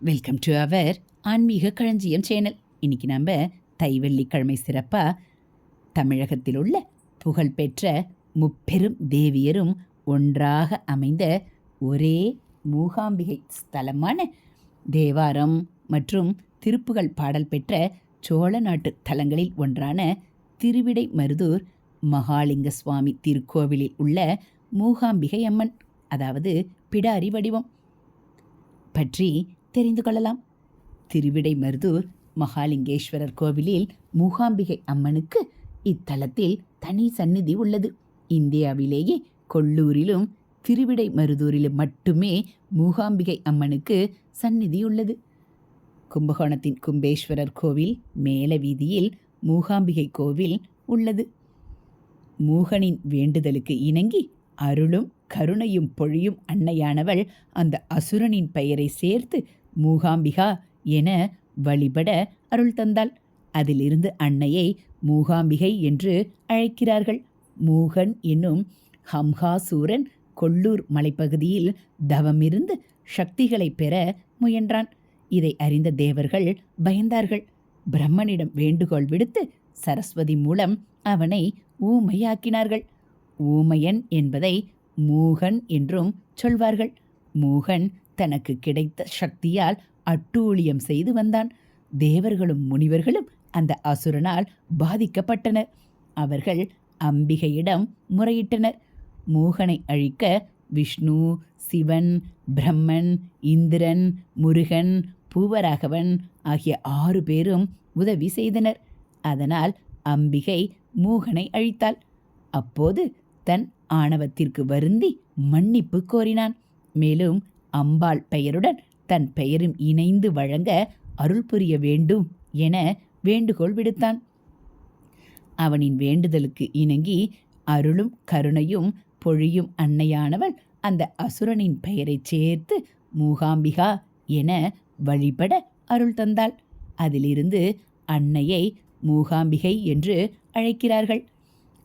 Welcome to our ஆன்மீக களஞ்சியம் channel இன்னைக்கு நம்ம தை வெள்ளிக்கிழமை சிறப்பாக தமிழகத்தில் உள்ள புகழ்பெற்ற முப்பெரும் தேவியரும் ஒன்றாக அமைந்த ஒரே மூகாம்பிகை ஸ்தலமான தேவாரம் மற்றும் திருப்புகள் பாடல் பெற்ற சோழ நாட்டு தலங்களில் ஒன்றான திருவிடை மருதூர் மகாலிங்க சுவாமி திருக்கோவிலில் உள்ள மூகாம்பிகை அம்மன் அதாவது பிடாரி வடிவம் பற்றி தெரிந்து கொள்ளலாம். திருவிடை மருதூர் மகாலிங்கேஸ்வரர் கோவிலில் மூகாம்பிகை அம்மனுக்கு இத்தலத்தில் தனி சந்நிதி உள்ளது. இந்தியாவிலேயே கொள்ளூரிலும் திருவிடை மருதூரிலும் மட்டுமே மூகாம்பிகை அம்மனுக்கு சந்நிதி உள்ளது. கும்பகோணத்தின் கும்பேஸ்வரர் கோவில் மேல வீதியில் மூகாம்பிகை கோவில் உள்ளது. மூகனின் வேண்டுதலுக்கு இணங்கி அருளும் கருணையும் பொழியும் அன்னையானவள் அந்த அசுரனின் பெயரை சேர்த்து மூகாம்பிகா என வழிபட அருள் தந்தாள். அதிலிருந்து அன்னையை மூகாம்பிகை என்று அழைக்கிறார்கள். மூகன் என்னும் ஹம்ஹாசூரன் கொல்லூர் மலைப்பகுதியில் தவமிருந்து சக்திகளை பெற முயன்றான். இதை அறிந்த தேவர்கள் பயந்தார்கள். பிரம்மனிடம் வேண்டுகோள் விடுத்து சரஸ்வதி மூலம் அவனை ஊமையாக்கினார்கள். ஊமையன் என்பதை மூகன் என்றும் சொல்வார்கள். மூகன் தனக்கு கிடைத்த சக்தியால் அட்டூழியம் செய்து வந்தான். தேவர்களும் முனிவர்களும் அந்த அசுரனால் பாதிக்கப்பட்டனர். அவர்கள் அம்பிகையிடம் முறையிட்டனர். மூகனை அழிக்க விஷ்ணு சிவன் பிரம்மன் இந்திரன் முருகன் பூவராகவன் ஆகிய ஆறு பேரும் உதவி செய்தனர். அதனால் அம்பிகை மூகனை அழித்தாள். அப்போது தன் ஆணவத்திற்கு வருந்தி மன்னிப்பு கோரினான். மேலும் அம்பாள் பெயருடன் தன் பெயரும் இணைந்து வழங்க அருள் புரிய வேண்டும் என வேண்டுகோள் விடுத்தான். அவனின் வேண்டுதலுக்கு இணங்கி அருளும் கருணையும் பொழியும் அன்னையானவள் அந்த அசுரனின் பெயரைச் சேர்த்து மூகாம்பிகா என வழிபட அருள் தந்தாள். அதிலிருந்து அன்னையை மூகாம்பிகை என்று அழைக்கிறார்கள்.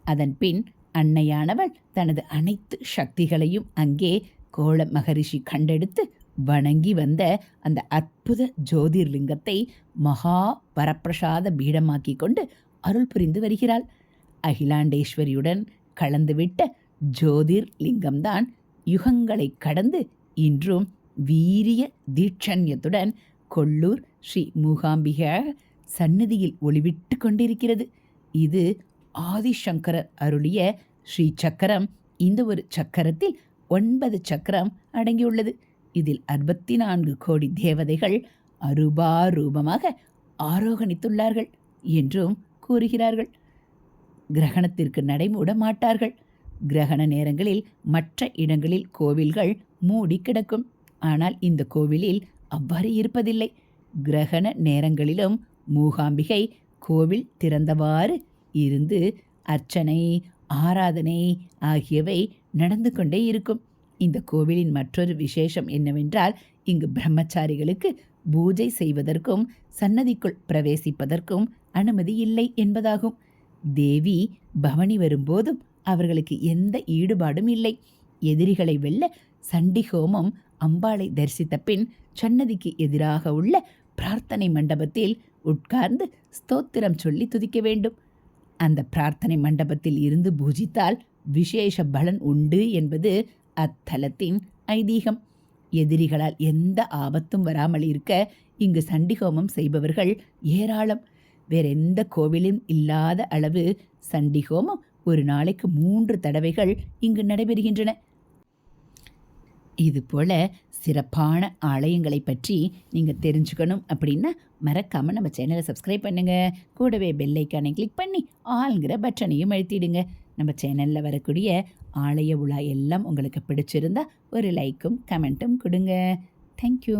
அதன் பின் அன்னையானவள் தனது அனைத்து சக்திகளையும் அங்கே கோள மகரிஷி கண்டெடுத்து வணங்கி வந்த அந்த அற்புத ஜோதிர்லிங்கத்தை மகா வரப்பிரசாத பீடமாக்கி கொண்டு அருள் புரிந்து வருகிறாள். அகிலாண்டேஸ்வரியுடன் கலந்துவிட்ட ஜோதிர் லிங்கம்தான் யுகங்களை கடந்து இன்றும் வீரிய தீட்சண்யத்துடன் கொள்ளூர் ஸ்ரீ மூகாம்பிகா சந்நிதியில் ஒளிவிட்டு கொண்டிருக்கிறது. இது ஆதிசங்கரர் அருளிய ஸ்ரீ சக்கரம். இந்த ஒரு சக்கரத்தில் ஒன்பது சக்கரம் அடங்கியுள்ளது. இதில் அறுபத்தி நான்கு கோடி தேவதைகள் அருபாரூபமாக ஆரோகணித்துள்ளார்கள் என்றும் கூறுகிறார்கள். கிரகணத்திற்கு நடைமூட மாட்டார்கள். கிரகண நேரங்களில் மற்ற இடங்களில் கோவில்கள் மூடி கிடக்கும். ஆனால் இந்த கோவிலில் அவ்வாறு இருப்பதில்லை. கிரகண நேரங்களிலும் மூகாம்பிகை கோவில் திறந்தவாறு இருந்து அர்ச்சனை ஆராதனை ஆகியவை நடந்து கொண்டே இருக்கும். இந்த கோவிலின் மற்றொரு விசேஷம் என்னவென்றால் இங்கு பிரம்மச்சாரிகளுக்கு பூஜை செய்வதற்கும் சன்னதிக்குள் பிரவேசிப்பதற்கும் அனுமதி இல்லை என்பதாகும். தேவி பவனி வரும்போதும் அவர்களுக்கு எந்த ஈடுபாடும் இல்லை. எதிரிகளை வெல்ல சண்டி ஹோமம் அம்பாளை தரிசித்த பின் சன்னதிக்கு எதிராக உள்ள பிரார்த்தனை மண்டபத்தில் உட்கார்ந்து ஸ்தோத்திரம் சொல்லி துதிக்க வேண்டும். அந்த பிரார்த்தனை மண்டபத்தில் இருந்து பூஜித்தால் விசேஷ பலன் உண்டு என்பது அத்தலத்தின் ஐதீகம். எதிரிகளால் எந்த ஆபத்தும் வராமல் இருக்க இங்கு சண்டிகோமம் செய்பவர்கள் ஏராளம். வேற எந்த கோவிலும் இல்லாத அளவு சண்டிகோமம் ஒரு நாளைக்கு மூன்று தடவைகள் இங்கு நடைபெறுகின்றன. இதுபோல் சிறப்பான ஆலயங்களை பற்றி நீங்கள் தெரிஞ்சுக்கணும் அப்படின்னா மறக்காமல் நம்ம சேனலை சப்ஸ்கிரைப் பண்ணுங்கள் கூடவே பெல்லைக்கானை கிளிக் பண்ணி ஆளுங்கிற பட்டனையும் அழுத்திடுங்க. நம்ம சேனலில் வரக்கூடிய ஆலய உலா எல்லாம் உங்களுக்கு பிடிச்சிருந்தா ஒரு லைக்கும் கமெண்ட்டும் கொடுங்க. தேங்க்யூ